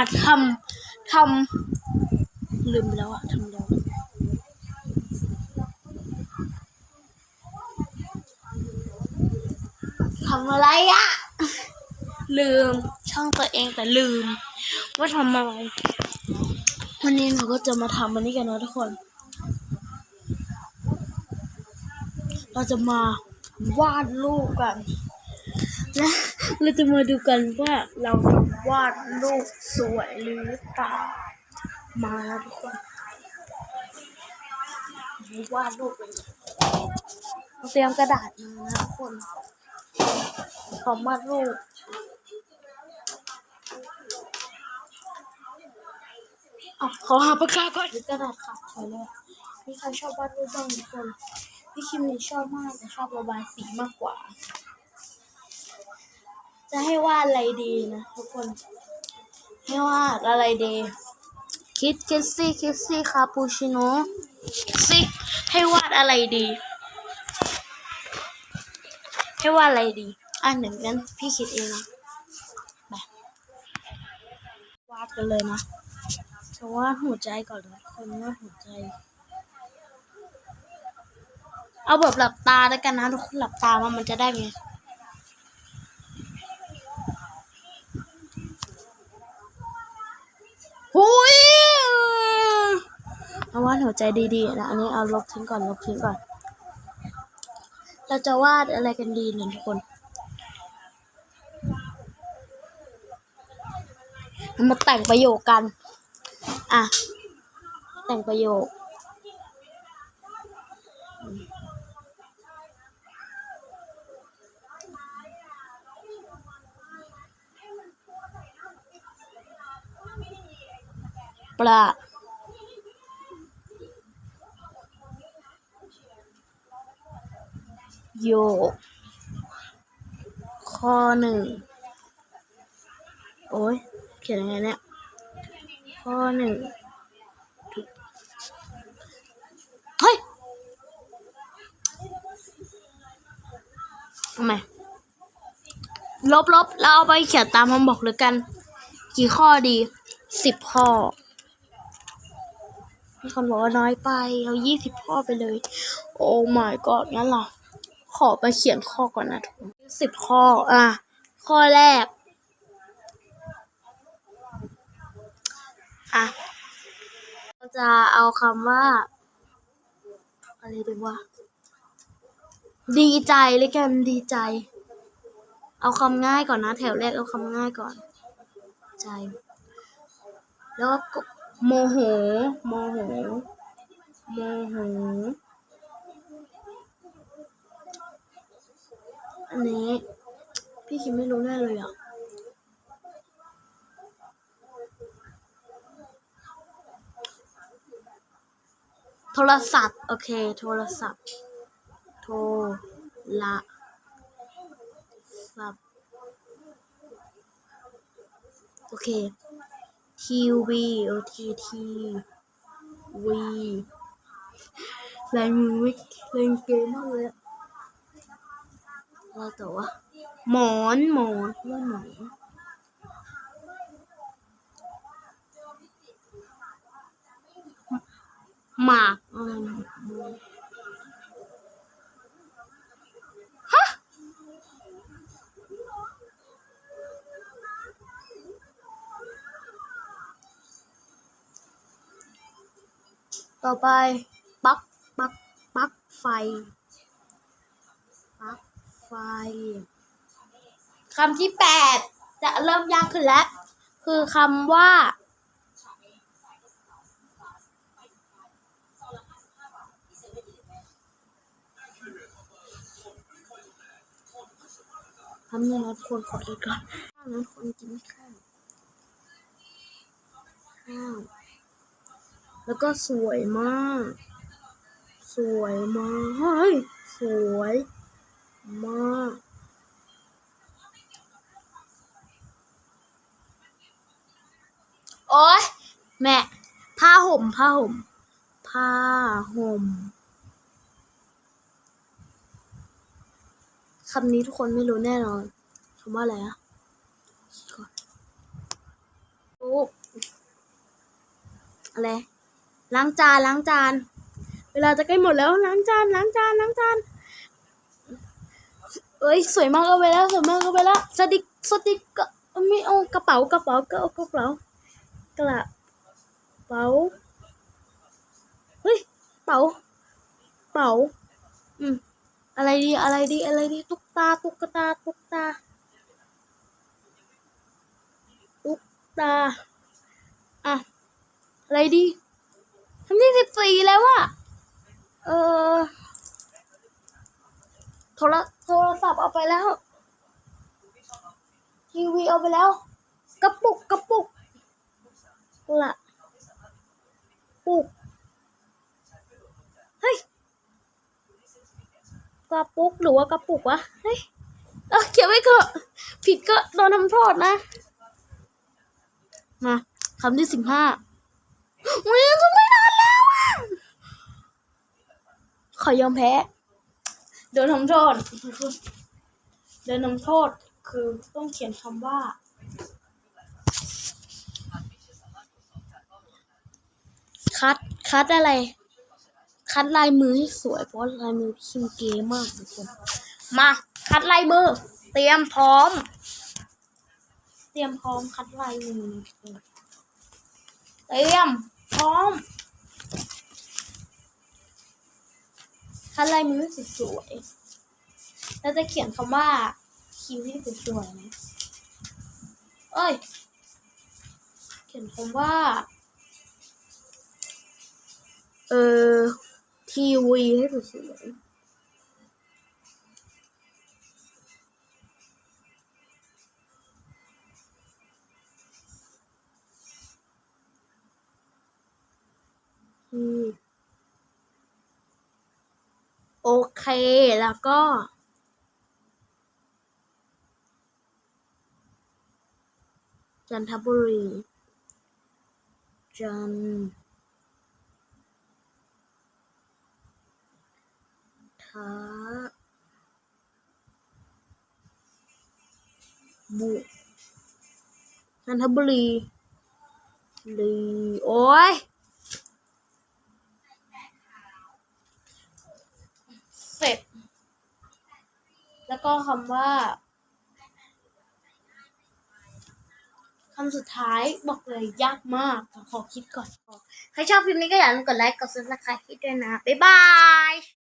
มาทำทำลืมไปแล้วอะทำแล้วทำอะไรอะลืมช่องตัวเองแต่ลืม ว่าทำอะไรวันนี้เราก็จะมาทำอันนี้กันนะทุกคน เราจะมาวาดรูปกัน และเราจะมาดูกันว่าเราจะวาดรูปสวยหรือเปล่ามาแล้วทุกคนวาดรูปกันเราเตรียมกระดาษมานะทุกคนพร้อมวาดรูปเอาขอหาปากกาก่อนเดี๋ยวกระดาษขาดเฉยเลยมีใครชอบวาดรูปบ้างทุกคนพี่คิมนี่ชอบมากแต่ชอบระบายสีมากกว่า จะให้วาดอะไรดีนะทุกคน ให้วาดอะไรดี คิดคิดสิคิดสิคาปูชิโน่คิดสิให้วาดอะไรดี ให้วาดอะไรดี อะหนึ่งกัน พี่คิดเองนะไปวาดกันเลยนะจะวาดหัวใจก่อนนะคนวาดหัวใจ เอาแบบหลับตาแล้วกันนะทุกคนหลับตาว่ามันจะได้ไงหุยเอาวาดหัว ใจดีๆนะอันนี้เอาลบทิ้งก่อนลบทิ้งก่อน เราจะวาดอะไรกันดีเนี่ยทุกคนมาแต่งประโยคกัน อะ แต่งประโยคประ โยคข้อหนึ่งโอ้ยเขียนยังไงเนี่ย ข้อหนึ่งเฮ้ยทำไมลบลบแล้วเอาไปเขียนตามคำบอกเลยกัน กี่ข้อดีสิบข้อมีคนบอกว่าน้อยไปเอายี่สิบข้อไปเลย โอ้ my god งั้นเหรอ อไปเขียนข้อก่อนนะทุกคนสิบข้อ อะ ข้อแรก อะ เราจะเอาคำว่า อะไรดีวะ ดีใจเลยกันดีใจ เอาคำง่ายก่อนนะ แถวแรกเอาคำง่ายก่อน ใจ แล้วก็โมโห โมโห โมโห อันนี้ พี่คิมไม่รู้แน่เลยอะโทรศัพท์ โอเค โทรศัพท์ โทรละศัพท์โอเค ทีวีโอทีทีวีลายมือไม่เล่นเกมมากเลยอะ อะไรต่อวะหมอนหมอ ไฟ คำที่แปดจะเริ่มยากขึ้นแล้ว คือคำว่า ทำยังไงทุกคนขอดูก่อนข้าวนั้นคนกินข้าวข้าว แล้วก็สวยมาก สวยมาก สวย มากโอ๊ยแม่ผ้าห่มผ้าห่มผ้าห่มคำนี้ทุกคนไม่รู้แน่นอนคำว่าอะไรอะก่อนโอ้รูปอะไรล้างจานล้างจาน เวลาจะใกล้หมดแล้วล้างจานล้างจานล้างจาน เอ้ยสวยมากเอาไปแล้วสวยมากเอาไปแล้วสติกสติกกอร์ไม่เอากระเป๋ากระเป๋าก็เอากระเป๋ากระเป๋าเฮ้ยเป๋าเป๋าอืมอะไรดีอะไรดีอะไรดีตุ๊กตาตุ๊กตาตุ๊กตาตุ๊กตาอะอะไรดีทำที่สิบสี่แล้วอะเออ โทรโทรศัพท์เอาไปแล้ว ทีวีเอาไปแล้ว กระปุกกระปุกละปุกเฮ้ยกระปุกหรือว่ากระปุกวะเฮ้ยเออเขียนไว้เถอะผิดก็โดนทำโทษนะ มาคำที่สิบห้าอุ้ยก็ไม่ทันแล้วอะขอยอมแพ้ โดนทำโทษโดนทำโทษคือต้องเขียนคำว่า คัดคัดอะไร คัดลายมือให้สวยเพราะลายมือพี่คิมเก๋มากทุกคนมา คัดลายมือ เตรียมพร้อม เตรียมพร้อมคัดลายมือทุกคนเตรียมพร้อม คัดลายมือสวยๆแล้วจะเขียนคำว่าคิวให้สวยๆนะเอ้ย เขียนคำว่า เอ่อ ทีวีให้สวยๆที โอเค แล้วก็ จันทบุรี จันทบุจันทบุรีลีโอ้ย เสร็จ แล้วก็คำว่าคำสุดท้ายบอกเลยยากมาก ขอคิดก่อน ใครชอบคลิปนี้ก็อย่าลืมกดไลค์ กดซับสไครต์ด้วยนะ บ๊ายบาย